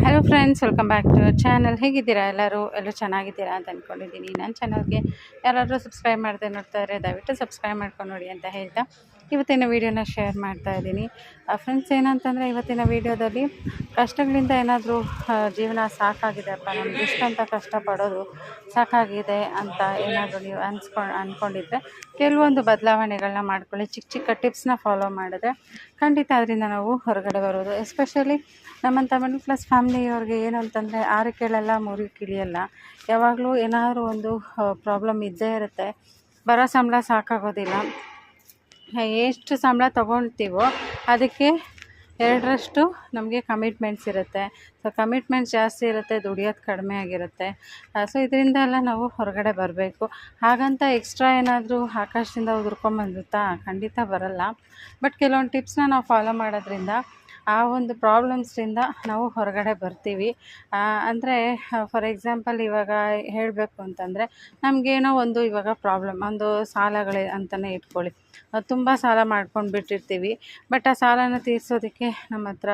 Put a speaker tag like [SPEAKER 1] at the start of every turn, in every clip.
[SPEAKER 1] Hello friends welcome back to channel ಹೇಗಿದ್ದೀರಾ ಎಲ್ಲರೂ? ಎಲ್ಲರೂ ಚೆನ್ನಾಗಿದ್ದೀರಾ ಅಂತ ಅಂದ್ಕೊಂಡಿದ್ದೀನಿ ನನ್ನ ಚಾನಲ್ಗೆ ಯಾರಾದರೂ ಸಬ್ಸ್ಕ್ರೈಬ್ ಮಾಡದೆ ನೋಡ್ತಾ ದಯವಿಟ್ಟು ಸಬ್ಸ್ಕ್ರೈಬ್ ಮಾಡ್ಕೊಂಡು ನೋಡಿ ಅಂತ ಹೇಳ್ತಾ. ಇವತ್ತಿನ ವೀಡಿಯೋನ ಶೇರ್ ಮಾಡ್ತಾ ಇದ್ದೀನಿ. ಫ್ರೆಂಡ್ಸ್ ಏನಂತಂದರೆ ಇವತ್ತಿನ ವೀಡಿಯೋದಲ್ಲಿ ಕಷ್ಟಗಳಿಂದ ಏನಾದರೂ ಜೀವನ ಸಾಕಾಗಿದೆಪ್ಪ ನಮ್ಗೆ ಇಷ್ಟಂತ ಕಷ್ಟಪಡೋದು ಸಾಕಾಗಿದೆ ಅಂತ ಏನಾದರೂ ನೀವು ಅನ್ಸ್ಕೊಂಡು ಅಂದ್ಕೊಂಡಿದ್ರೆ ಕೆಲವೊಂದು ಬದಲಾವಣೆಗಳನ್ನ ಮಾಡ್ಕೊಳ್ಳಿ. ಚಿಕ್ಕ ಚಿಕ್ಕ ಟಿಪ್ಸ್ನ ಫಾಲೋ ಮಾಡಿದ್ರೆ ಖಂಡಿತ ಅದರಿಂದ ನಾವು ಹೊರಗಡೆ ಬರೋದು. ಎಸ್ಪೆಷಲಿ ನಮ್ಮಂಥ ಮಿಡಲ್ ಕ್ಲಾಸ್ ಫ್ಯಾಮಿಲಿಯವ್ರಿಗೆ ಏನು ಅಂತಂದರೆ ಆರು ಕೇಳಲ್ಲ ಮೂರು ಕಿಳಿಯಲ್ಲ. ಯಾವಾಗಲೂ ಏನಾದರೂ ಒಂದು ಪ್ರಾಬ್ಲಮ್ ಇದ್ದೇ ಇರುತ್ತೆ. ಬರೋ ಸಂಬಳ ಸಾಕಾಗೋದಿಲ್ಲ. ಎಷ್ಟು ಸಂಬಳ ತೊಗೊಳ್ತೀವೋ ಅದಕ್ಕೆ ಎರಡರಷ್ಟು ನಮಗೆ ಕಮಿಟ್ಮೆಂಟ್ಸ್ ಇರುತ್ತೆ. ಸೊ ಕಮಿಟ್ಮೆಂಟ್ಸ್ ಜಾಸ್ತಿ ಇರುತ್ತೆ, ದುಡಿಯೋದು ಕಡಿಮೆ ಆಗಿರುತ್ತೆ. ಸೊ ಇದರಿಂದ ಎಲ್ಲ ನಾವು ಹೊರಗಡೆ ಬರಬೇಕು. ಹಾಗಂತ ಎಕ್ಸ್ಟ್ರಾ ಏನಾದರೂ ಆಕಾಶದಿಂದ ಉದುರ್ಕೊಂಬಂದುತ್ತಾ ಖಂಡಿತ ಬರಲ್ಲ. ಬಟ್ ಕೆಲವೊಂದು ಟಿಪ್ಸ್ನ ನಾವು ಫಾಲೋ ಮಾಡೋದ್ರಿಂದ ಆ ಒಂದು ಪ್ರಾಬ್ಲಮ್ಸಿಂದ ನಾವು ಹೊರಗಡೆ ಬರ್ತೀವಿ. ಅಂದರೆ ಫಾರ್ ಎಕ್ಸಾಂಪಲ್ ಇವಾಗ ಹೇಳಬೇಕು ಅಂತಂದರೆ, ನಮಗೇನೋ ಒಂದು ಇವಾಗ ಪ್ರಾಬ್ಲಮ್ ಒಂದು ಸಾಲಗಳೇ ಅಂತಲೇ ಇಟ್ಕೊಳ್ಳಿ. ತುಂಬ ಸಾಲ ಮಾಡ್ಕೊಂಡು ಬಿಟ್ಟಿರ್ತೀವಿ. ಬಟ್ ಆ ಸಾಲನ ತೀರಿಸೋದಕ್ಕೆ ನಮ್ಮ ಹತ್ರ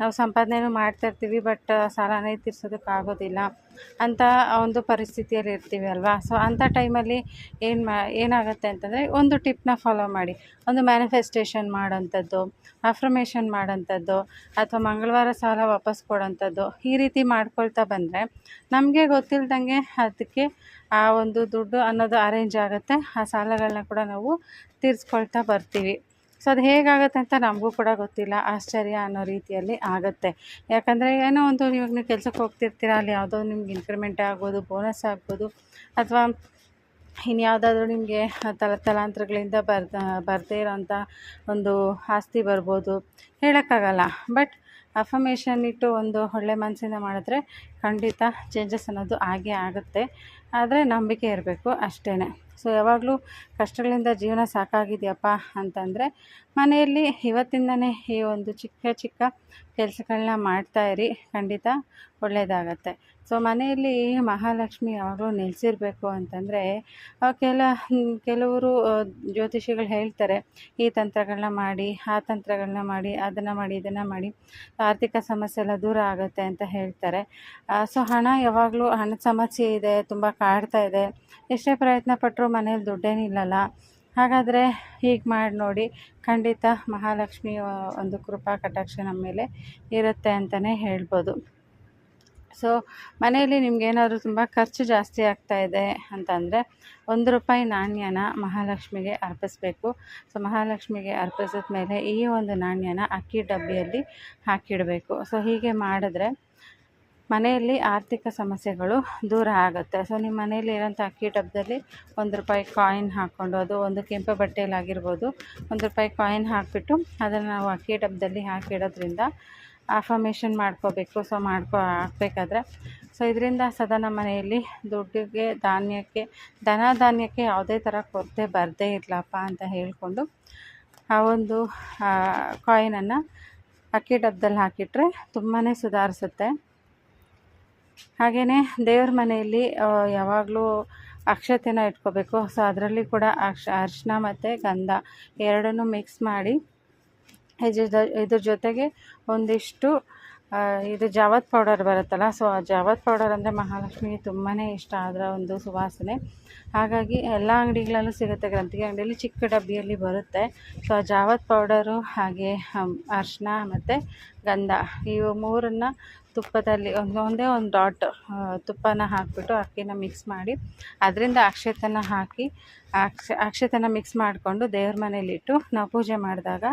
[SPEAKER 1] ನಾವು ಸಂಪಾದನೆನೂ ಮಾಡ್ತಾಯಿರ್ತೀವಿ ಬಟ್ ಸಾಲನೇ ತೀರ್ಸೋದಕ್ಕಾಗೋದಿಲ್ಲ ಅಂತ ಒಂದು ಪರಿಸ್ಥಿತಿಯಲ್ಲಿ ಇರ್ತೀವಿ ಅಲ್ವಾ? ಸೊ ಅಂಥ ಟೈಮಲ್ಲಿ ಏನು ಮಾ, ಏನಾಗುತ್ತೆ ಅಂತಂದರೆ, ಒಂದು ಟಿಪ್ನ ಫಾಲೋ ಮಾಡಿ. ಒಂದು ಮ್ಯಾನಿಫೆಸ್ಟೇಷನ್ ಮಾಡೋಂಥದ್ದು ಅಫರ್ಮೇಷನ್ ಮಾಡೋಂಥದ್ದು ಅಥವಾ ಮಂಗಳವಾರ ಸಾಲ ವಾಪಸ್ ಕೊಡೋಂಥದ್ದು ಈ ರೀತಿ ಮಾಡ್ಕೊಳ್ತಾ ಬಂದರೆ ನಮಗೆ ಗೊತ್ತಿಲ್ದಂಗೆ ಅದಕ್ಕೆ ಆ ಒಂದು ದುಡ್ಡು ಅನ್ನೋದು ಅರೇಂಜ್ ಆಗುತ್ತೆ. ಆ ಸಾಲಗಳನ್ನ ಕೂಡ ನಾವು ತೀರಿಸ್ಕೊಳ್ತಾ ಬರ್ತೀವಿ. ಸೊ ಅದು ಹೇಗಾಗುತ್ತೆ ಅಂತ ನಮಗೂ ಕೂಡ ಗೊತ್ತಿಲ್ಲ. ಆಶ್ಚರ್ಯ ಅನ್ನೋ ರೀತಿಯಲ್ಲಿ ಆಗುತ್ತೆ. ಯಾಕಂದರೆ ಏನೋ ಒಂದು ಇವಾಗ ನೀವು ಕೆಲಸಕ್ಕೆ ಹೋಗ್ತಿರ್ತೀರ, ಅಲ್ಲಿ ಯಾವುದೋ ನಿಮ್ಗೆ ಇನ್ಕ್ರಿಮೆಂಟ್ ಆಗ್ಬೋದು ಬೋನಸ್ ಆಗ್ಬೋದು, ಅಥವಾ ಇನ್ಯಾವುದಾದ್ರೂ ನಿಮಗೆ ತಲ ತಲಾಂತರಗಳಿಂದ ಬರ್ದ, ಬರದೇ ಇರೋಂಥ ಒಂದು ಆಸ್ತಿ ಬರ್ಬೋದು. ಹೇಳೋಕ್ಕಾಗಲ್ಲ. ಬಟ್ ಅಫಮೇಷನ್ ಇಟ್ಟು ಒಂದು ಒಳ್ಳೆ ಮನಸ್ಸಿಂದ ಮಾಡಿದ್ರೆ ಖಂಡಿತ ಚೇಂಜಸ್ ಅನ್ನೋದು ಆಗೇ ಆಗುತ್ತೆ. ಆದರೆ ನಂಬಿಕೆ ಇರಬೇಕು ಅಷ್ಟೇ ಸೊ ಯಾವಾಗಲೂ ಕಷ್ಟಗಳಿಂದ ಜೀವನ ಸಾಕಾಗಿದೆಯಪ್ಪ ಅಂತಂದರೆ ಮನೆಯಲ್ಲಿ ಇವತ್ತಿಂದನೇ ಈ ಒಂದು ಚಿಕ್ಕ ಚಿಕ್ಕ ಕೆಲಸಗಳನ್ನ ಇರಿ, ಖಂಡಿತ ಒಳ್ಳೆಯದಾಗತ್ತೆ ಸೊ ಮನೆಯಲ್ಲಿ ಮಹಾಲಕ್ಷ್ಮಿ ಯಾವಾಗಲೂ ನೆಲೆಸಿರ್ಬೇಕು ಅಂತಂದರೆ ಕೆಲ ಕೆಲವರು ಜ್ಯೋತಿಷಿಗಳು ಹೇಳ್ತಾರೆ, ಈ ತಂತ್ರಗಳನ್ನ ಮಾಡಿ, ಆ ತಂತ್ರಗಳನ್ನ ಮಾಡಿ, ಅದನ್ನು ಮಾಡಿ, ಇದನ್ನು ಮಾಡಿ, ಆರ್ಥಿಕ ಸಮಸ್ಯೆ ಎಲ್ಲ ದೂರ ಆಗುತ್ತೆ ಅಂತ ಹೇಳ್ತಾರೆ. ಸೊ ಹಣ ಯಾವಾಗಲೂ ಹಣದ ಸಮಸ್ಯೆ ಇದೆ, ತುಂಬ ಕಾಡ್ತಾ ಇದೆ. ಎಷ್ಟೇ ಪ್ರಯತ್ನ ಪಟ್ಟರೂ ಮನೇಲಿ ದುಡ್ಡೇನಿಲ್ಲಲ್ಲ. ಹಾಗಾದರೆ ಹೀಗೆ ಮಾಡಿ ನೋಡಿ, ಖಂಡಿತ ಮಹಾಲಕ್ಷ್ಮಿ ಒಂದು ಕೃಪಾ ಕಟಾಕ್ಷ ನಮ್ಮ ಮೇಲೆ ಇರುತ್ತೆ ಅಂತಲೇ ಹೇಳ್ಬೋದು. ಸೊ ಮನೆಯಲ್ಲಿ ನಿಮಗೇನಾದರೂ ತುಂಬ ಖರ್ಚು ಜಾಸ್ತಿ ಆಗ್ತಾ ಇದೆ ಅಂತಂದರೆ, ಒಂದು ರೂಪಾಯಿ ನಾಣ್ಯನ ಮಹಾಲಕ್ಷ್ಮಿಗೆ ಅರ್ಪಿಸ್ಬೇಕು. ಸೊ ಮಹಾಲಕ್ಷ್ಮಿಗೆ ಅರ್ಪಿಸಿದ ಮೇಲೆ ಈ ಒಂದು ನಾಣ್ಯನ ಅಕ್ಕಿ ಡಬ್ಬಿಯಲ್ಲಿ ಹಾಕಿಡಬೇಕು. ಸೊ ಹೀಗೆ ಮಾಡಿದ್ರೆ ಮನೆಯಲ್ಲಿ ಆರ್ಥಿಕ ಸಮಸ್ಯೆಗಳು ದೂರ ಆಗುತ್ತೆ. ಸೊ ನಿಮ್ಮ ಮನೆಯಲ್ಲಿ ಇರೋಂಥ ಅಕ್ಕಿ ಡಬ್ಬದಲ್ಲಿ ಒಂದು ರೂಪಾಯಿ ಕಾಯಿನ್ ಹಾಕ್ಕೊಂಡು ಅದು ಒಂದು ಕೆಂಪು ಬಟ್ಟೆಯಲ್ಲಾಗಿರ್ಬೋದು, ಒಂದು ರೂಪಾಯಿ ಕಾಯಿನ್ ಹಾಕಿಬಿಟ್ಟು ಅದನ್ನು ನಾವು ಅಕ್ಕಿ ಡಬ್ಬದಲ್ಲಿ ಹಾಕಿಡೋದ್ರಿಂದ ಅಫಮೇಷನ್ ಮಾಡ್ಕೋಬೇಕು. ಸೊ ಮಾಡ್ಕೊ, ಹಾಕ್ಬೇಕಾದ್ರೆ. ಸೊ ಇದರಿಂದ ಸದಾ ನಮ್ಮ ಮನೆಯಲ್ಲಿ ದುಡ್ಡಿಗೆ, ಧಾನ್ಯಕ್ಕೆ ದನ ಧಾನ್ಯಕ್ಕೆ ಯಾವುದೇ ಥರ ಕೊರತೆ ಬರದೇ ಇರಲಪ್ಪ ಅಂತ ಹೇಳಿಕೊಂಡು ಆ ಒಂದು ಕಾಯಿನನ್ನು ಅಕ್ಕಿ ಡಬ್ಬದಲ್ಲಿ ಹಾಕಿಟ್ರೆ ತುಂಬಾ ಸುಧಾರಿಸುತ್ತೆ. ಹಾಗೆಯೇ ದೇವ್ರ ಮನೆಯಲ್ಲಿ ಯಾವಾಗಲೂ ಅಕ್ಷತೆನ ಇಟ್ಕೋಬೇಕು. ಸೊ ಅದರಲ್ಲಿ ಕೂಡ ಅಕ್ಷ, ಅರಿಶಿನ ಮತ್ತು ಗಂಧ ಎರಡನ್ನೂ ಮಿಕ್ಸ್ ಮಾಡಿ ಇದ್ರ ಜೊತೆಗೆ ಒಂದಿಷ್ಟು ಇದು ಜಾವತ್ ಪೌಡರ್ ಬರುತ್ತಲ್ಲ ಸೊ ಆ ಜಾವತ್ ಪೌಡರ್ ಅಂದರೆ ಮಹಾಲಕ್ಷ್ಮಿಗೆ ತುಂಬಾ ಇಷ್ಟ ಆದ್ರ ಒಂದು ಸುವಾಸನೆ. ಹಾಗಾಗಿ ಎಲ್ಲ ಅಂಗಡಿಗಳಲ್ಲೂ ಸಿಗುತ್ತೆ, ಗ್ರಂಥಿಗೆ ಅಂಗಡಿಯಲ್ಲಿ ಚಿಕ್ಕ ಡಬ್ಬಿಯಲ್ಲಿ ಬರುತ್ತೆ. ಸೊ ಆ ಜಾವತ್ ಪೌಡರು ಹಾಗೆ ಅರಿಶಿನ ಮತ್ತು ಗಂಧ, ಇವು ಮೂರನ್ನು ತುಪ್ಪದಲ್ಲಿ ಒಂದು ಒಂದೇ ಒಂದು ಡಾಟ್ ತುಪ್ಪನ ಹಾಕಿಬಿಟ್ಟು ಅಕ್ಕಿನ ಮಿಕ್ಸ್ ಮಾಡಿ, ಅದರಿಂದ ಅಕ್ಷತೆನ ಹಾಕಿ, ಅಕ್ಷ, ಅಕ್ಷತೆನ ಮಿಕ್ಸ್ ಮಾಡಿಕೊಂಡು ದೇವ್ರ ಮನೇಲಿಟ್ಟು ನಾವು ಪೂಜೆ ಮಾಡಿದಾಗ,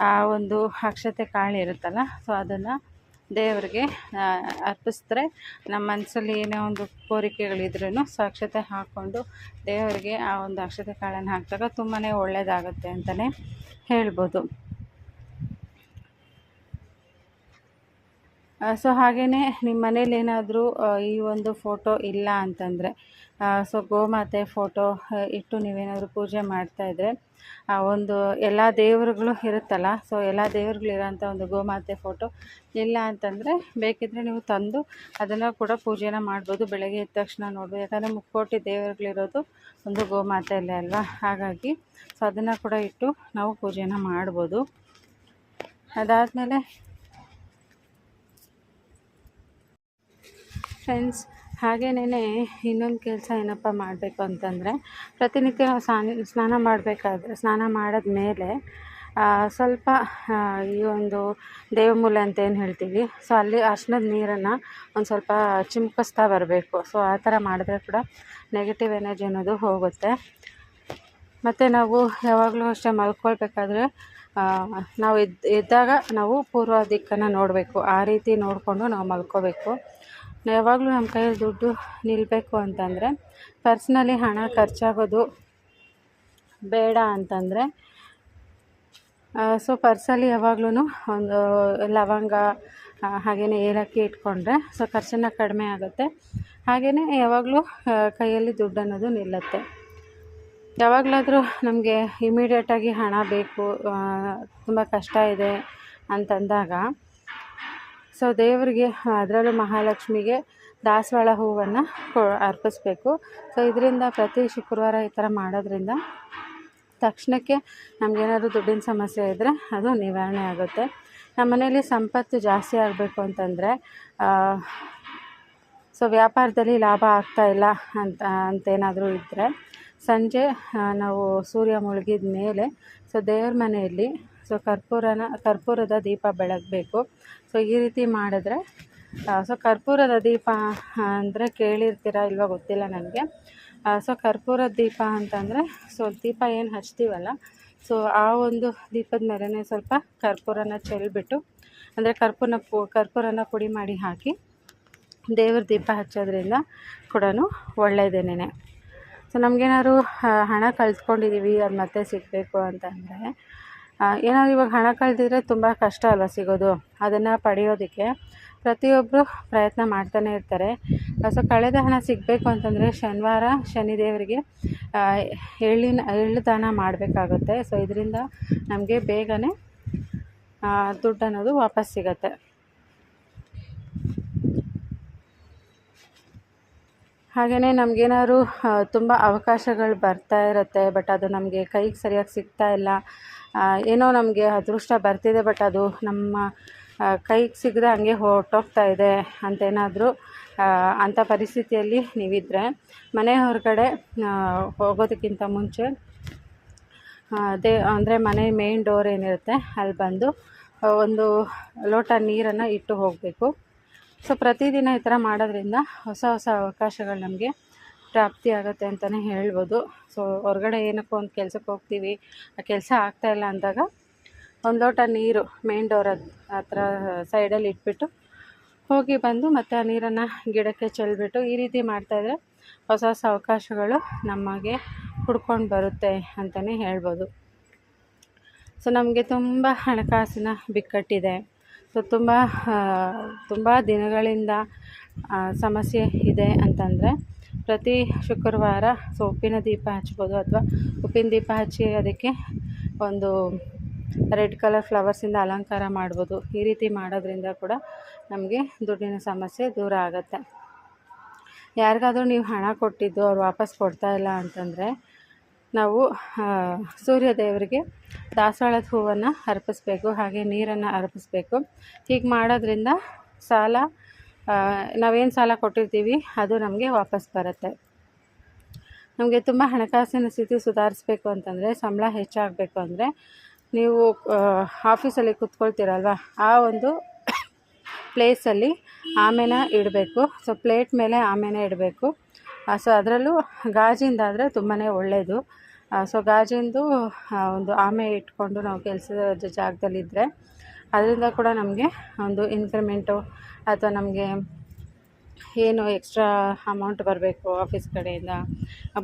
[SPEAKER 1] ಆ, ಒಂದು ಅಕ್ಷತೆ ಕಾಳು ಇರುತ್ತಲ್ಲ ಸೊ ಅದನ್ನು ದೇವರಿಗೆ ಅರ್ಪಿಸಿದ್ರೆ ನಮ್ಮ ಮನಸ್ಸಲ್ಲಿ ಏನೇ ಒಂದು ಕೋರಿಕೆಗಳಿದ್ರೂ ಸೊ ಅಕ್ಷತೆ ಹಾಕ್ಕೊಂಡು ದೇವರಿಗೆ ಆ ಒಂದು ಅಕ್ಷತೆ ಕಾಳನ್ನು ಹಾಕಿದಾಗ ತುಂಬಾ ಒಳ್ಳೆಯದಾಗುತ್ತೆ ಅಂತಲೇ ಹೇಳ್ಬೋದು. ಸೊ ಹಾಗೆಯೇ ನಿಮ್ಮ ಮನೇಲಿ ಏನಾದರೂ ಈ ಒಂದು ಫೋಟೋ ಇಲ್ಲ ಅಂತಂದರೆ ಸೊ ಗೋಮಾತೆ ಫೋಟೋ ಇಟ್ಟು ನೀವೇನಾದರೂ ಪೂಜೆ ಮಾಡ್ತಾಯಿದ್ರೆ ಆ, ಒಂದು ಎಲ್ಲ ದೇವರುಗಳು ಇರುತ್ತಲ್ಲ ಸೊ ಎಲ್ಲ ದೇವ್ರುಗಳಿರೋಂಥ ಒಂದು ಗೋಮಾತೆ ಫೋಟೋ ಇಲ್ಲ ಅಂತಂದರೆ ಬೇಕಿದ್ದರೆ ನೀವು ತಂದು ಅದನ್ನು ಕೂಡ ಪೂಜೆನ ಮಾಡ್ಬೋದು. ಬೆಳಗ್ಗೆ ಎದ್ದ ತಕ್ಷಣ ನೋಡ್ಬೋದು. ಯಾಕಂದರೆ ಮುಕ್ಕೋಟಿ ದೇವರುಗಳಿರೋದು ಒಂದು ಗೋಮಾತೆಯಲ್ಲೇ ಅಲ್ವಾ? ಹಾಗಾಗಿ ಸೊ ಅದನ್ನು ಕೂಡ ಇಟ್ಟು ನಾವು ಪೂಜೆನ ಮಾಡ್ಬೋದು. ಅದಾದಮೇಲೆ ಫ್ರೆಂಡ್ಸ್ ಹಾಗೇನೇ ಇನ್ನೊಂದು ಕೆಲಸ ಏನಪ್ಪ ಮಾಡಬೇಕು ಅಂತಂದರೆ, ಪ್ರತಿನಿತ್ಯ ನಾವು ಸ್ನಾನ ಸ್ನಾನ ಮಾಡಬೇಕಾದ್ರೆ, ಸ್ನಾನ ಮಾಡಿದ ಮೇಲೆ ಸ್ವಲ್ಪ ಈ ಒಂದು ದೇವಮೂಲೆ ಅಂತ ಏನು ಹೇಳ್ತೀವಿ, ಸೊ ಅಲ್ಲಿ ಅರ್ಶಿನದ ನೀರನ್ನು ಒಂದು ಸ್ವಲ್ಪ ಚಿಮ್ಕಿಸ್ತಾ ಬರಬೇಕು. ಸೊ ಆ ಥರ ಮಾಡಿದ್ರೆ ಕೂಡ ನೆಗೆಟಿವ್ ಎನರ್ಜಿ ಅನ್ನೋದು ಹೋಗುತ್ತೆ. ಮತ್ತು ನಾವು ಯಾವಾಗಲೂ ಅಷ್ಟೇ ಮಲ್ಕೊಳ್ಬೇಕಾದ್ರೆ ನಾವು ಎದ್ದು ಎದ್ದಾಗ ನಾವು ಪೂರ್ವ ದಿಕ್ಕನ್ನು ನೋಡಬೇಕು. ಆ ರೀತಿ ನೋಡಿಕೊಂಡು ನಾವು ಮಲ್ಕೋಬೇಕು. ಯಾವಾಗಲೂ ನಮ್ಮ ಕೈಯಲ್ಲಿ ದುಡ್ಡು ನಿಲ್ಲಬೇಕು ಅಂತಂದರೆ ಪರ್ಸ್ನಲ್ಲಿ ಹಣ ಖರ್ಚಾಗೋದು ಬೇಡ ಅಂತಂದರೆ ಸೊ ಪರ್ಸಲ್ಲಿ ಯಾವಾಗ್ಲೂ ಒಂದು ಲವಂಗ ಹಾಗೆಯೇ ಏಲಕ್ಕಿ ಇಟ್ಕೊಂಡ್ರೆ ಸೊ ಖರ್ಚನ್ನು ಕಡಿಮೆ ಆಗುತ್ತೆ. ಹಾಗೆಯೇ ಯಾವಾಗಲೂ ಕೈಯಲ್ಲಿ ದುಡ್ಡು ಅನ್ನೋದು ನಿಲ್ಲುತ್ತೆ. ಯಾವಾಗಲಾದರೂ ನಮಗೆ ಇಮಿಡಿಯೇಟಾಗಿ ಹಣ ಬೇಕು ತುಂಬ ಕಷ್ಟ ಇದೆ ಅಂತಂದಾಗ ಸೊ ದೇವರಿಗೆ, ಅದರಲ್ಲೂ ಮಹಾಲಕ್ಷ್ಮಿಗೆ ದಾಸವಾಳ ಹೂವನ್ನು ಕೊ, ಅರ್ಪಿಸ್ಬೇಕು. ಸೊ ಇದರಿಂದ ಪ್ರತಿ ಶುಕ್ರವಾರ ಈ ಥರ ಮಾಡೋದ್ರಿಂದ ತಕ್ಷಣಕ್ಕೆ ನಮಗೇನಾದರೂ ದುಡ್ಡಿನ ಸಮಸ್ಯೆ ಇದ್ದರೆ ಅದು ನಿವಾರಣೆ ಆಗುತ್ತೆ. ನಮ್ಮ ಮನೇಲಿ ಸಂಪತ್ತು ಜಾಸ್ತಿ ಆಗಬೇಕು ಅಂತಂದರೆ ಸೊ ವ್ಯಾಪಾರದಲ್ಲಿ ಲಾಭ ಆಗ್ತಾಯಿಲ್ಲ ಅಂತ, ಅಂತೇನಾದರೂ ಇದ್ದರೆ ಸಂಜೆ ನಾವು ಸೂರ್ಯ ಮುಳುಗಿದ ಮೇಲೆ ಸೊ ದೇವ್ರ ಮನೆಯಲ್ಲಿ ಸೊ ಕರ್ಪೂರನ, ಕರ್ಪೂರದ ದೀಪ ಬೆಳಗಬೇಕು. ಸೊ ಈ ರೀತಿ ಮಾಡಿದ್ರೆ ಸೊ ಕರ್ಪೂರದ ದೀಪ ಅಂದರೆ ಕೇಳಿರ್ತೀರ ಇಲ್ವ ಗೊತ್ತಿಲ್ಲ ನನಗೆ. ಸೊ ಕರ್ಪೂರದ ದೀಪ ಅಂತಂದರೆ, ಸೊ ದೀಪ ಏನು ಹಚ್ತೀವಲ್ಲ, ಸೊ ಆ ಒಂದು ದೀಪದ ಮೇಲೇ ಸ್ವಲ್ಪ ಕರ್ಪೂರನ ಚೆಲ್ಬಿಟ್ಟು, ಅಂದರೆ ಕರ್ಪೂರನ ಪು, ಕರ್ಪೂರನ ಪುಡಿ ಮಾಡಿ ಹಾಕಿ ದೇವ್ರ ದೀಪ ಹಚ್ಚೋದ್ರಿಂದ ಕೂಡ ಒಳ್ಳೆಯದೇನೆ ಸೊ ನಮಗೇನಾದ್ರು ಹಣ ಕಳ್ಸ್ಕೊಂಡಿದ್ದೀವಿ ಅದು ಮತ್ತೆ ಸಿಗಬೇಕು ಅಂತಂದರೆ ಏನಾದ್ರು ಇವಾಗ ಹಣ ಕಳೆದಿದ್ರೆ ತುಂಬ ಕಷ್ಟ ಅಲ್ವ ಸಿಗೋದು? ಅದನ್ನು ಪಡೆಯೋದಕ್ಕೆ ಪ್ರತಿಯೊಬ್ಬರು ಪ್ರಯತ್ನ ಮಾಡ್ತಾನೆ ಇರ್ತಾರೆ. ಸೊ ಕಳೆದ ಹಣ ಸಿಗಬೇಕು ಅಂತಂದರೆ ಶನಿವಾರ ಶನಿದೇವರಿಗೆ ಎಳ್ಳಿನ, ಎಳ್ಳು ದಾನ ಮಾಡಬೇಕಾಗುತ್ತೆ. ಸೊ ಇದರಿಂದ ನಮಗೆ ಬೇಗನೆ ದುಡ್ಡು ಅನ್ನೋದು ವಾಪಸ್ ಸಿಗತ್ತೆ. ಹಾಗೆಯೇ ನಮಗೇನಾದ್ರು ತುಂಬ ಅವಕಾಶಗಳು ಬರ್ತಾ ಇರುತ್ತೆ ಬಟ್ ಅದು ನಮಗೆ ಕೈಗೆ ಸರಿಯಾಗಿ ಸಿಗ್ತಾ ಇಲ್ಲ. ಏನೋ ನಮಗೆ ಅದೃಷ್ಟ ಬರ್ತಿದೆ ಬಟ್ ಅದು ನಮ್ಮ ಕೈಗೆ ಸಿಗದೆ ಹಂಗೆ ಹೊರ್ಟೋಗ್ತಾ ಇದೆ ಅಂತೇನಾದರೂ ಅಂಥ ಪರಿಸ್ಥಿತಿಯಲ್ಲಿ ನೀವಿದ್ದರೆ ಮನೆ ಹೊರಗಡೆ ಹೋಗೋದಕ್ಕಿಂತ ಮುಂಚೆ ದೇ, ಅಂದರೆ ಮನೆ ಮೇನ್ ಡೋರ್ ಏನಿರುತ್ತೆ, ಅಲ್ಲಿ ಬಂದು ಒಂದು ಲೋಟ ನೀರನ್ನು ಇಟ್ಟು ಹೋಗಬೇಕು. ಸೊ ಪ್ರತಿದಿನ ಈ ಥರ ಮಾಡೋದ್ರಿಂದ ಹೊಸ ಹೊಸ ಅವಕಾಶಗಳು ನಮಗೆ ಪ್ರಾಪ್ತಿ ಆಗುತ್ತೆ ಅಂತಲೇ ಹೇಳ್ಬೋದು. ಸೊ ಹೊರಗಡೆ ಏನಕ್ಕೋ ಒಂದು ಕೆಲ್ಸಕ್ಕೆ ಹೋಗ್ತೀವಿ. ಆ ಕೆಲಸ ಆಗ್ತಾಯಿಲ್ಲ ಅಂದಾಗ ಒಂದು ಲೋಟ ನೀರು ಮೇನ್ ಡೋರ್ ಹತ್ರ ಸೈಡಲ್ಲಿ ಇಟ್ಬಿಟ್ಟು ಹೋಗಿ ಬಂದು ಮತ್ತೆ ಆ ನೀರನ್ನು ಗಿಡಕ್ಕೆ ಚೆಲ್ಬಿಟ್ಟು ಈ ರೀತಿ ಮಾಡ್ತಾಯಿದ್ರೆ ಹೊಸ ಹೊಸ ಅವಕಾಶಗಳು ನಮಗೆ ಹುಡ್ಕೊಂಡು ಬರುತ್ತೆ ಅಂತಲೇ ಹೇಳ್ಬೋದು. ಸೊ ನಮಗೆ ತುಂಬ ಹಣಕಾಸಿನ ಬಿಕ್ಕಟ್ಟಿದೆ. ಸೊ ತುಂಬ ತುಂಬ ದಿನಗಳಿಂದ ಸಮಸ್ಯೆ ಇದೆ ಅಂತಂದರೆ ಪ್ರತಿ ಶುಕ್ರವಾರ ಸೊ ಉಪ್ಪಿನ ದೀಪ ಹಚ್ಬೋದು ಅಥವಾ ಉಪ್ಪಿನ ದೀಪ ಹಚ್ಚಿ ಅದಕ್ಕೆ ಒಂದು ರೆಡ್ ಕಲರ್ ಫ್ಲವರ್ಸಿಂದ ಅಲಂಕಾರ ಮಾಡ್ಬೋದು. ಈ ರೀತಿ ಮಾಡೋದ್ರಿಂದ ಕೂಡ ನಮಗೆ ದುಡ್ಡಿನ ಸಮಸ್ಯೆ ದೂರ ಆಗುತ್ತೆ. ಯಾರಿಗಾದರೂ ನೀವು ಹಣ ಕೊಟ್ಟಿದ್ದು ಅವ್ರು ವಾಪಸ್ ಕೊಡ್ತಾ ಇಲ್ಲ ಅಂತಂದರೆ ನಾವು ಸೂರ್ಯ ದೇವರಿಗೆ ದಾಸವಾಳದ ಹೂವನ್ನು ಅರ್ಪಿಸ್ಬೇಕು, ಹಾಗೆ ನೀರನ್ನು ಅರ್ಪಿಸ್ಬೇಕು. ಹೀಗೆ ಮಾಡೋದ್ರಿಂದ ಸಾಲ ನಾವೇನು ಸಾಲ ಕೊಟ್ಟಿರ್ತೀವಿ, ಅದು ನಮಗೆ ವಾಪಸ್ ಬರುತ್ತೆ. ನಮಗೆ ತುಂಬ ಹಣಕಾಸಿನ ಸ್ಥಿತಿ ಸುಧಾರಿಸ್ಬೇಕು ಅಂತಂದರೆ, ಸಂಬಳ ಹೆಚ್ಚಾಗಬೇಕು ಅಂದರೆ, ನೀವು ಆಫೀಸಲ್ಲಿ ಕೂತ್ಕೊಳ್ತೀರಲ್ವ, ಆ ಒಂದು ಪ್ಲೇಸಲ್ಲಿ ಆಮೇನ ಇಡಬೇಕು. ಸೊ, ಪ್ಲೇಟ್ ಮೇಲೆ ಆಮೇನ ಇಡಬೇಕು. ಸೊ, ಅದರಲ್ಲೂ ಗಾಜಿಂದ ಆದರೆ ತುಂಬಾ ಒಳ್ಳೆಯದು ಸೊ, ಗಾಜಿಂದು ಒಂದು ಆಮೆ ಇಟ್ಕೊಂಡು ನಾವು ಕೆಲಸದ ಜಾಗದಲ್ಲಿದ್ದರೆ ಅದರಿಂದ ಕೂಡ ನಮಗೆ ಒಂದು ಇನ್ಕ್ರಿಮೆಂಟು ಅಥವಾ ನಮಗೆ ಏನು ಎಕ್ಸ್ಟ್ರಾ ಅಮೌಂಟ್ ಬರಬೇಕು ಆಫೀಸ್ ಕಡೆಯಿಂದ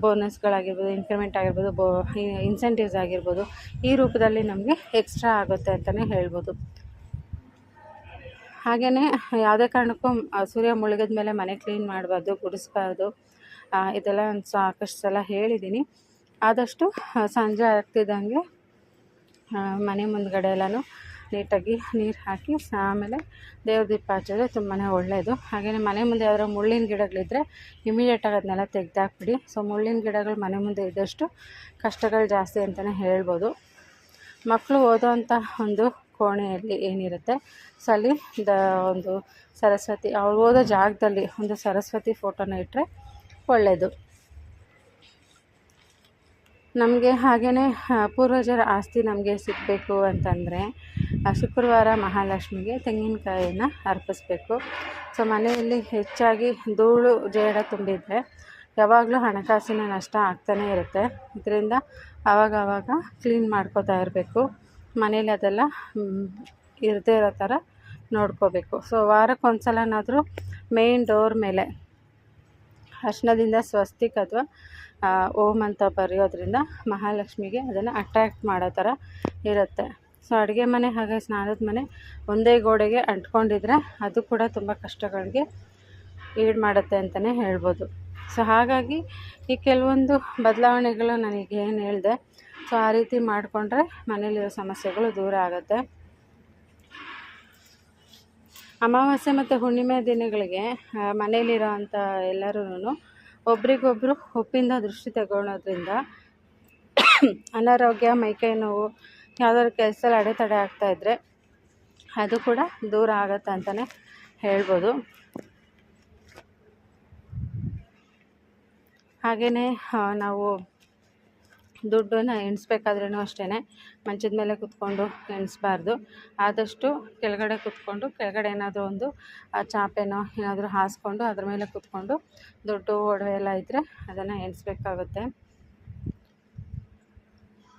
[SPEAKER 1] ಬೋನಸ್ಗಳಾಗಿರ್ಬೋದು ಇನ್ಕ್ರಿಮೆಂಟ್ ಆಗಿರ್ಬೋದು, ಬೋ ಇನ್ಸೆಂಟಿವ್ಸ್ ಆಗಿರ್ಬೋದು, ಈ ರೂಪದಲ್ಲಿ ನಮಗೆ ಎಕ್ಸ್ಟ್ರಾ ಆಗುತ್ತೆ ಅಂತಲೇ ಹೇಳ್ಬೋದು. ಹಾಗೆಯೇ ಯಾವುದೇ ಕಾರಣಕ್ಕೂ ಸೂರ್ಯ ಮುಳುಗಿದ ಮೇಲೆ ಮನೆ ಕ್ಲೀನ್ ಮಾಡಬಾರ್ದು, ಗುಡಿಸ್ಬಾರ್ದು ಇದೆಲ್ಲ ನಾನು ಸಾಕಷ್ಟು ಸಲ ಹೇಳಿದ್ದೀನಿ. ಆದಷ್ಟು ಸಂಜೆ ಆಗ್ತಿದ್ದಂಗೆ ಮನೆ ಮುಂದ್ಗಡೆ ಎಲ್ಲನೂ ನೀಟಾಗಿ ನೀರು ಹಾಕಿ ಆಮೇಲೆ ದೇವ್ರ ದೀಪ ಹಚ್ಚಿದ್ರೆ ತುಂಬಾ ಒಳ್ಳೆಯದು ಹಾಗೆಯೇ ಮನೆ ಮುಂದೆ ಯಾವ್ದಾರ ಮುಳ್ಳಿನ ಗಿಡಗಳಿದ್ದರೆ ಇಮಿಡಿಯೇಟಾಗಿ ಅದನ್ನೆಲ್ಲ ತೆಗೆದಾಕ್ಬಿಡಿ. ಸೊ ಮುಳ್ಳಿನ ಗಿಡಗಳು ಮನೆ ಮುಂದೆ ಇದ್ದಷ್ಟು ಕಷ್ಟಗಳು ಜಾಸ್ತಿ ಅಂತಲೇ ಹೇಳ್ಬೋದು. ಮಕ್ಕಳು ಓದೋವಂಥ ಒಂದು ಕೋಣೆಯಲ್ಲಿ ಏನಿರುತ್ತೆ? ಸೊ ಅಲ್ಲಿ ದ ಒಂದು ಸರಸ್ವತಿ, ಅವ್ರು ಓದೋ ಜಾಗದಲ್ಲಿ ಒಂದು ಸರಸ್ವತಿ ಫೋಟೋನ ಇಟ್ಟರೆ ಒಳ್ಳೆಯದು ನಮಗೆ ಹಾಗೆಯೇ ಪೂರ್ವಜರ ಆಸ್ತಿ ನಮಗೆ ಸಿಗಬೇಕು ಅಂತಂದರೆ ಶುಕ್ರವಾರ ಮಹಾಲಕ್ಷ್ಮಿಗೆ ತೆಂಗಿನಕಾಯಿನ ಅರ್ಪಿಸ್ಬೇಕು. ಸೊ, ಮನೆಯಲ್ಲಿ ಹೆಚ್ಚಾಗಿ ಧೂಳು, ಜೇಡ ತುಂಬಿದ್ರೆ ಯಾವಾಗಲೂ ಹಣಕಾಸಿನ ನಷ್ಟ ಆಗ್ತಾನೇ ಇರುತ್ತೆ. ಇದರಿಂದ ಆವಾಗವಾಗ ಆವಾಗ ಕ್ಲೀನ್ ಮಾಡ್ಕೋತಾ ಇರಬೇಕು. ಮನೇಲಿ ಅದೆಲ್ಲ ಇರದೇ ಇರೋ ಥರ ನೋಡ್ಕೋಬೇಕು. ಸೊ ವಾರಕ್ಕೆ ಸಲನಾದರೂ ಮೇನ್ ಡೋರ್ ಮೇಲೆ ಅರ್ಶಿನದಿಂದ ಸ್ವಸ್ತಿಕ್ ಅಥವಾ ಓಂ ಅಂತ ಬರೆಯೋದ್ರಿಂದ ಮಹಾಲಕ್ಷ್ಮಿಗೆ ಅದನ್ನು ಅಟ್ರ್ಯಾಕ್ಟ್ ಮಾಡೋ ಥರ ಇರುತ್ತೆ. ಸೊ ಅಡುಗೆ ಮನೆ ಹಾಗೆ ಸ್ನಾನದ ಮನೆ ಒಂದೇ ಗೋಡೆಗೆ ಅಂಟ್ಕೊಂಡಿದ್ರೆ ಅದು ಕೂಡ ತುಂಬ ಕಷ್ಟಗಳಿಗೆ ಈಡ್ ಮಾಡುತ್ತೆ ಅಂತಲೇ ಹೇಳ್ಬೋದು. ಸೊ ಹಾಗಾಗಿ ಈ ಕೆಲವೊಂದು ಬದಲಾವಣೆಗಳು ನನಗೆ ಏನು ಹೇಳಿದೆ ಸೊ ಆ ರೀತಿ ಮಾಡಿಕೊಂಡ್ರೆ ಮನೇಲಿರೋ ಸಮಸ್ಯೆಗಳು ದೂರ ಆಗುತ್ತೆ. ಅಮಾವಾಸ್ಯೆ ಮತ್ತು ಹುಣ್ಣಿಮೆ ದಿನಗಳಿಗೆ ಮನೇಲಿರೋ ಅಂಥ ಎಲ್ಲರೂ ಒಬ್ರಿಗೊಬ್ಬರು ಉಪ್ಪಿಂದ ದೃಷ್ಟಿ ತಗೊಳೋದ್ರಿಂದ ಅನಾರೋಗ್ಯ, ಮೈಕೈ ನೋವು ಯಾವ್ದಾದ್ರು ಕೆಲಸದಲ್ಲಿ ಅಡೆತಡೆ ಆಗ್ತಾಯಿದ್ರೆ ಅದು ಕೂಡ ದೂರ ಆಗತ್ತೆ ಅಂತಲೇ ಹೇಳ್ಬೋದು. ಹಾಗೆಯೇ ನಾವು ದುಡ್ಡನ್ನ ಎಣಿಸ್ಬೇಕಾದ್ರೂ ಅಷ್ಟೇ ಮಂಚದ ಮೇಲೆ ಕುತ್ಕೊಂಡು ಎಣಿಸ್ಬಾರ್ದು. ಆದಷ್ಟು ಕೆಳಗಡೆ ಕುತ್ಕೊಂಡು ಕೆಳಗಡೆ ಏನಾದರೂ ಒಂದು ಚಾಪೆನೋ ಏನಾದರೂ ಹಾಸ್ಕೊಂಡು ಅದ್ರ ಮೇಲೆ ಕುತ್ಕೊಂಡು ದುಡ್ಡು ಒಡವೆ ಎಲ್ಲ ಇದ್ದರೆ ಅದನ್ನು ಎಣಿಸ್ಬೇಕಾಗುತ್ತೆ.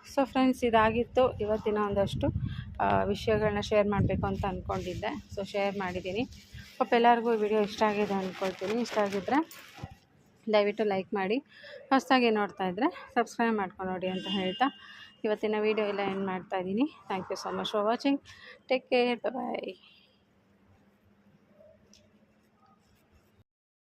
[SPEAKER 1] ಸೊ ಫ್ರೆಂಡ್ಸ್ ಇದಾಗಿತ್ತು. ಇವತ್ತಿನ ಒಂದಷ್ಟು ವಿಷಯಗಳನ್ನ ಶೇರ್ ಮಾಡಬೇಕು ಅಂತ ಅಂದ್ಕೊಂಡಿದ್ದೆ ಸೊ ಶೇರ್ ಮಾಡಿದ್ದೀನಿ ಪಾಪ ಎಲ್ಲರಿಗೂ ವಿಡಿಯೋ ಇಷ್ಟ ಆಗಿದೆ ಅಂದ್ಕೊಳ್ತೀನಿ ಇಷ್ಟ ಆಗಿದ್ದರೆ ದಯವಿಟ್ಟು ಲೈಕ್ ಮಾಡಿ ಹೊಸದಾಗಿ ನೋಡ್ತಾ ಇದ್ದರೆ ಸಬ್ಸ್ಕ್ರೈಬ್ ಮಾಡ್ಕೊಂಡು ನೋಡಿ ಅಂತ ಹೇಳ್ತಾ ಇವತ್ತಿನ ವೀಡಿಯೋ ಎಲ್ಲ ಎಂಡ್ ಮಾಡ್ತಾಯಿದ್ದೀನಿ thank you so much for watching take care bye